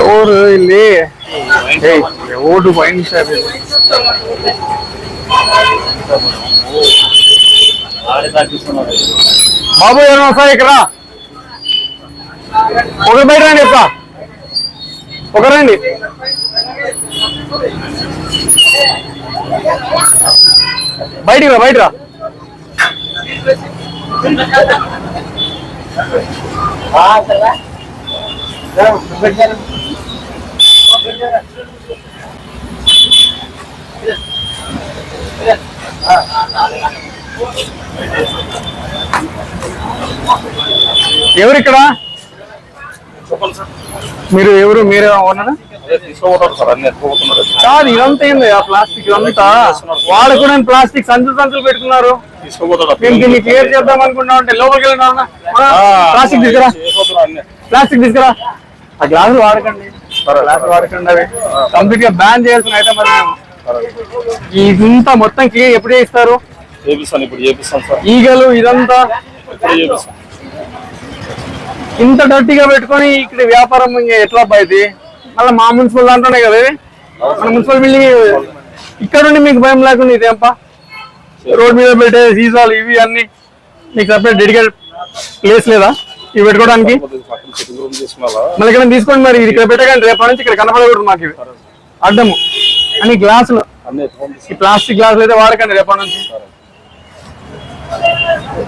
ఎవరు ಇಲ್ಲಿ ಏಯ್, ఎవడు వైన్ షాప్ ఇది? బాబు ఏమో సార్ ఇక్కడ ఒకరు బయట రండి అప్ప ఒక రండి బయటికి రా బయట రా ఎవరు ఇక్కడ మీరు ఎవరు? మీరే ఎత్తుకోబోతున్నాడు కాదు ఇదంతా ఏంది ఆ ప్లాస్టిక్ ఇదంతా? వాడకూడని ప్లాస్టిక్ సంచులు సంచులు పెట్టుకున్నారు? మేము దీన్ని క్లియర్ చేద్దాం అనుకుంటా ఉంటే లోపలికి వెళ్ళినా ప్లాస్టిక్ తీసుకురా. ప్లాస్టిక్ తీసుకురా. ఆ గ్లాసులు వాడకండి. గ్లాసులు వాడకండి అవి. కంప్లీట్గా బ్యాన్ చేయాల్సిన ఐటమ్ అది. ఇదంతా మొత్తం క్లియర్ ఎప్పుడు చేస్తారు చేపిస్తాను ఇప్పుడు చేపిస్తాను సార్. ఈగలు ఇదంతా? ఇప్పుడు చేపిస్తాను ఇంత డర్టీగా పెట్టుకొని ఇక్కడ వ్యాపారం ఎట్లా అబ్బాయి మళ్ళీ మా మున్సిపల్ దాంట్లోనే కదా ఇది? మన మున్సిపల్ బిల్డింగ్ ఇక్కడ నుండి మీకు భయం లేకుండా ఇదేంపా రోడ్ మీద పెట్టే సీసాలు ఇవి అన్ని. మీకు సపరేట్ డెడికేటెడ్ ప్లేస్ లేదా? ఇవి పెట్టుకోవడానికి? మళ్ళీ ఇక్కడ తీసుకోండి మరి ఇక్కడ పెట్టకండి రేపటి నుంచి ఇక్కడ కనపడకూడదు మాకు ఇవి. అడ్డము. అని గ్లాసులు. ఈ ప్లాస్టిక్ గ్లాసులు అయితే వాడకండి రేపటి నుంచి.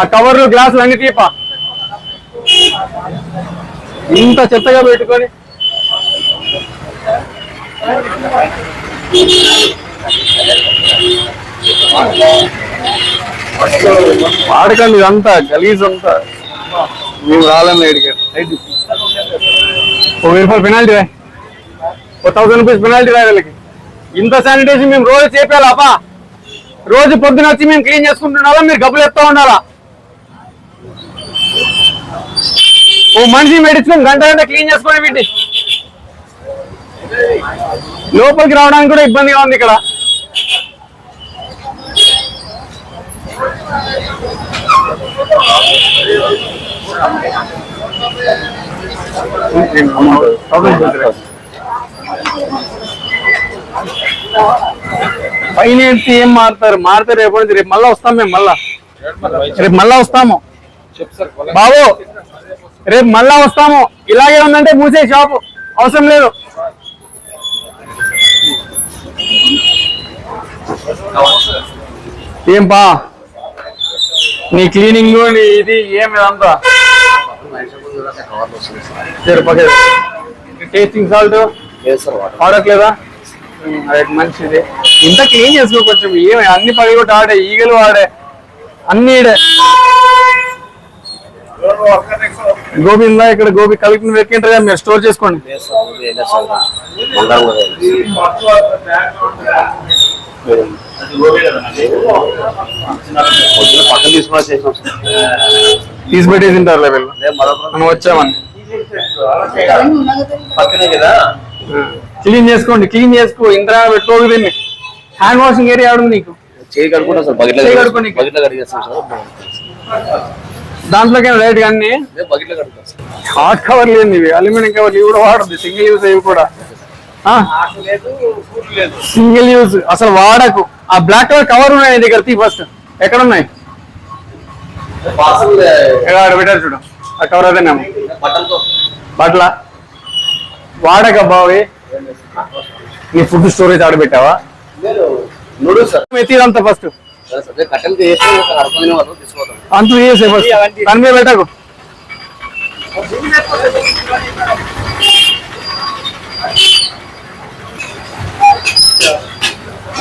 ఆ కవర్లు గ్లాసులు అన్ని తీపా ఇంత చెత్తగా పెట్టుకొని. వాడకండి ఇదంతా గలీజ్ అంతా మేము రాలేము ఎడిగారు ఓ వెయ్యి రూపాయలు పెనాల్టీ రాయ్. ఓ థౌసండ్ రూపీస్ పెనాల్టీ రాయి వీళ్ళకి. ఇంత శానిటేషన్ మేము రోజు చేపేయాలా అప్పా రోజు పొద్దున వచ్చి మేము క్లీన్ చేసుకుంటున్నారా మీరు గబ్బులు ఎత్తా ఉండాలా? ఓ మనిషి మెడిసిన్ గంట గంట క్లీన్ చేసుకొని వీటి లోపలికి రావడానికి కూడా ఇబ్బందిగా ఉంది ఇక్కడ. పైన ఏం మారుతారు? మారుతారు రేపు నుంచి రేపు మళ్ళా వస్తాం మేము మళ్ళా. రేపు మళ్ళా వస్తాము. బాబు రేపు మళ్ళా వస్తాము. ఇలాగే ఉందంటే మూసే షాపు. అవసరం లేదు. ఏం పా నీ క్లీనింగ్ నీ ఇది ఏం వాడట్లేదా? మంచిది. ఇంత క్లీన్ చేసుకో కొంచెం. ఏమి అన్ని పగిలిగొట్టి ఆడే ఈగలు ఆడే అన్ని ఈడే. గోబీ ఉందా ఇక్కడ గోబీ కలిపి వెక్కింటారు కదా మీరు స్టోర్ చేసుకోండి. లేదు లేదు లేదు. పక్కన తీసుకున్నా తీసి పెట్టేసి లేదు మనం వచ్చామని పక్కనే కదా? క్లీన్ చేసుకోండి క్లీన్ చేసుకో. ఇంద్రా పెట్టుకోకు దీన్ని హ్యాండ్ వాషింగ్ ఏరియా ఆడు నీకు. చేయి కడుకుంటా సార్ బకెట్లో చేయి కడుక్కోనీకి. బకెట్లో కడిగేస్తాం సార్. దాంట్లోకి రైట్ అన్ని లేదు బకెట్లో కడుగుతాం సార్. హాట్ కవర్ ఇవి అల్యూమినియం కవర్ ఇవి కూడా వాడద్దు. సింగిల్ యూస్ ఇవి కూడా. Single use. అసలు వాడకు. ఆ బ్లాక్ కలర్ కవర్ ఉన్నాయి దగ్గర తీ ఫస్ట్ ఎక్కడ ఉన్నాయి పెట్టారు చూడు. ఆ కవర్ అదేనేమో బట్ల వాడక బావి నీ ఫుడ్ స్టోరేజ్ ఆడ పెట్టావా? ఎత్తిదంతా ఫస్ట్ అంత చేసే ఫస్ట్ దాని మీద పెట్టకు.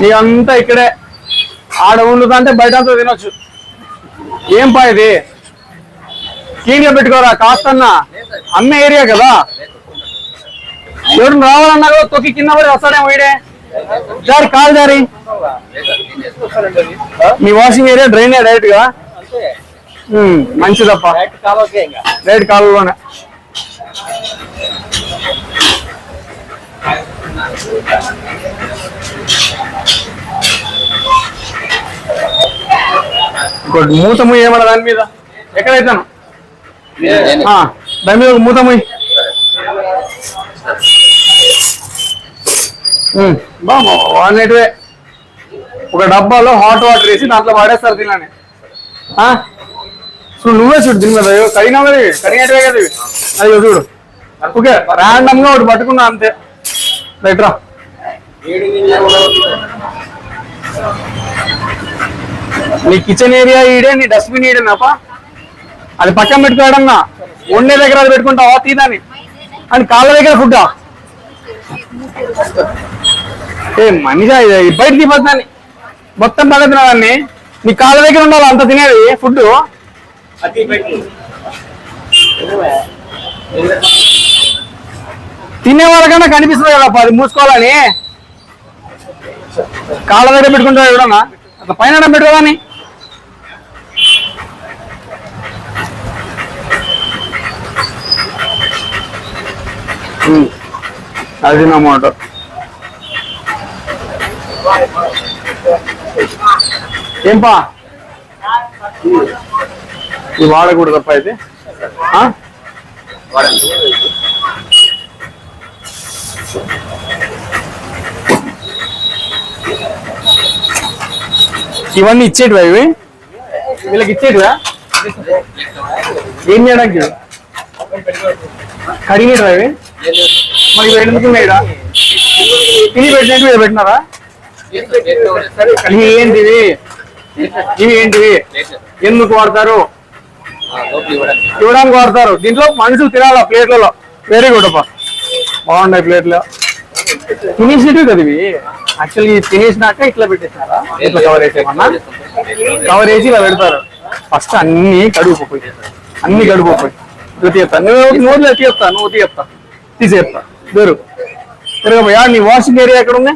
నీ అంతా ఇక్కడే. ఆడ ఉండుదంటే బయట అంతా తినొచ్చు. ఏం పా ఇది? క్లీన్గా పెట్టుకోరా కాస్తన్నా. అమ్మే ఏరియా కదా. ఎవరు రావాలన్నా కూడా తొక్కి కింద పడి వస్తాడేమో వీడే జారి కాలు జారి. మీ వాషింగ్ ఏరియా డ్రైన్ డైరెక్ట్గా మంచిదప్ప. రైట్ కాలువలోనే. ఇంకోటి మూత ఏమన్నా దాని మీద? ఎక్కడైతాను? దాని మీద మూతము మూత ముయ్యి ఉమ్, ఒక డబ్బాలో హాట్ వాటర్ వేసి దాంట్లో వాడేస్తారు తినని ఆ? చూడు నువ్వే చూడు దీని మీద. అయ్యో, కడిగినావు కదా కడిగినట్టువే కదా ఇవి? అయ్యో చూడు. ఓకే ర్యాండమ్గా ఒకటి పట్టుకున్నా అంతే. రైట్ రా. నీ కిచెన్ ఏరియా ఈడే నీ డస్ట్బిన్ ఈడేనాప అది పక్కన పెట్టుకోడన్నా ఉండే దగ్గర అది పెట్టుకుంటావా తీదాని అని కాళ్ళ దగ్గర ఫుడ్డా ఏ మనిషి ఇది? బయట తీపద్దాన్ని మొత్తం బాగా తినాలని నీ కాళ్ళ దగ్గర ఉండాలి? అంత తినేది? ఫుడ్ తినే వాళ్ళకన్నా కనిపిస్తుంది కదా అది మూసుకోవాలని. కాళ్ళ దగ్గర పెట్టుకుంటాడు ఎవడన్నా? అట్లా పైన పెట్టు కదా అని అది నా మాట. ఏంపా? ఇది వాడకూడదు తప్ప అయితే ఆ? ఇవన్నీ ఇచ్చేటివా ఇవి? వీళ్ళకి ఇచ్చేటివా? ఏం చేయడానికి? కడిగినరా ఇవి? మరి ఇవి ఎందుకు ఉన్నాయిరా? తిని పెట్టినట్టు పెట్టినారా? ఇవి ఏంటివి? ఇవి ఏంటివి? ఎందుకు వాడతారు? ఇవ్వడానికి వాడతారు. దీంట్లో మనుషులు తినాలా ప్లేట్లలో? వెరీ గుడ్ అప్ప బాగున్నాయి ప్లేట్లు. తినేసినట్టు కదా ఇవి. యాక్చువల్లీ తినేసినాక ఇట్లా పెట్టేసినారా ఇట్లా కవర్ వేసేమన్నా కవర్ వేసి ఇలా పెడతారు. ఫస్ట్ అన్ని కడుగుపోయి. అన్ని కడుగుపోయి. నువ్వు తీస్తా నువ్వు నోట్లో తీస్తా నువ్వు తీస్తా తీసేస్తా దూరు తిరగబోయా. నీ వాషింగ్ ఏరియా ఎక్కడ ఉంది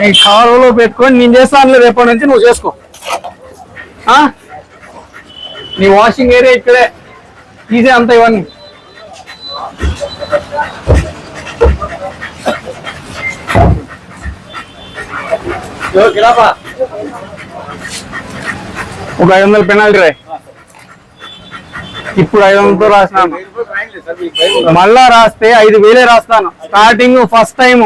నీ కారులో పెట్టుకొని నేను చేస్తాను రేపటి నుంచి నువ్వు చేసుకో. ఆ? నీ వాషింగ్ ఏరియా ఇక్కడే. తీసే అంత ఇవన్నీ. ఒక ఐదు వందల పెనాల్టీ రాయి ఇప్పుడు ఐదు వందలతో రాసినాను. మళ్ళా రాస్తే ఐదు వేలే రాస్తాను. స్టార్టింగ్ ఫస్ట్ టైం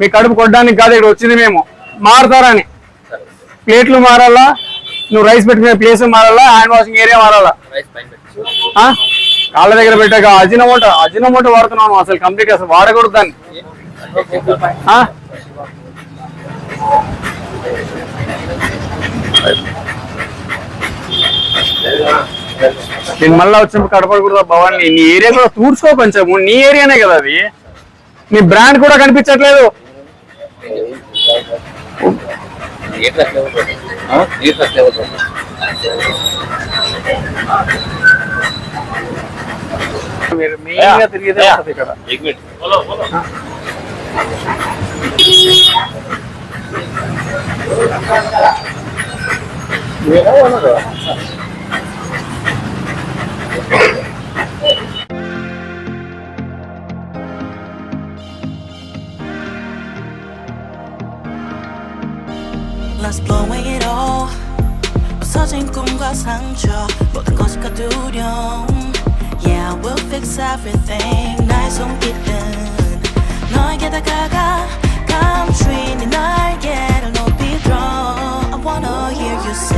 మీ కడుపు కొట్టడానికి కాదు ఇక్కడ వచ్చింది మేము. మారుతారని. ప్లేట్లు మారాలా? నువ్వు రైస్ పెట్టుకునే ప్లేస్ మారాలా? హ్యాండ్ వాషింగ్ ఏరియా మారాలా? కాళ్ళ దగ్గర పెట్టాక అజినమోట అజినమోట వాడుతున్నాను అసలు కంప్లీట్ అసలు వాడకూడదు దాన్ని. నేను మళ్ళా వచ్చినప్పుడు కడపకూడదు భవాన్ని నీ ఏరియా కూడా తూర్చుకో కొంచెం. నీ ఏరియానే కదా అది. నీ బ్రాండ్ కూడా కనిపించట్లేదు. మీరు మెయిన్గా తిరిగేదే Let's blow it all. 없어진 꿈과 상처. 모든 것과 두려움 Yeah, we'll fix everything. 나의 손길은 너에게 다가가. Come, 감추인 이 날개를 높이 들어 I wanna hear you sing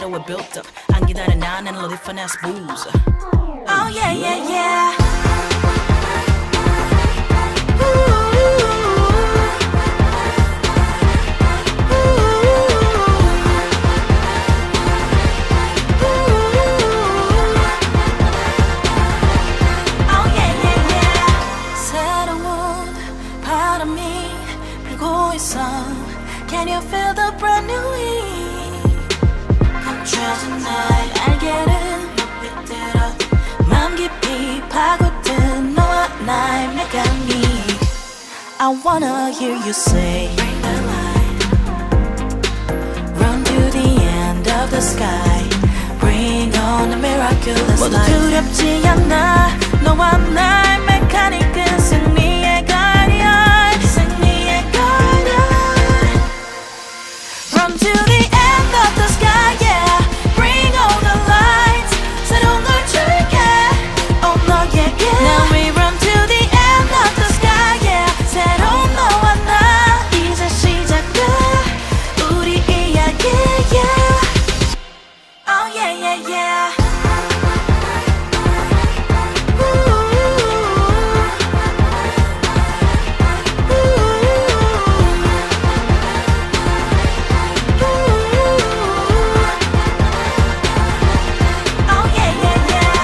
that made us settle, we're built up. 안 기다려 난 and live finesse booze. Oh, yeah, yeah, yeah. I wanna hear you say Bring the light Run to the end of the sky Bring on the miraculous light 모두 두렵지 않아 너와 나의 메카닉은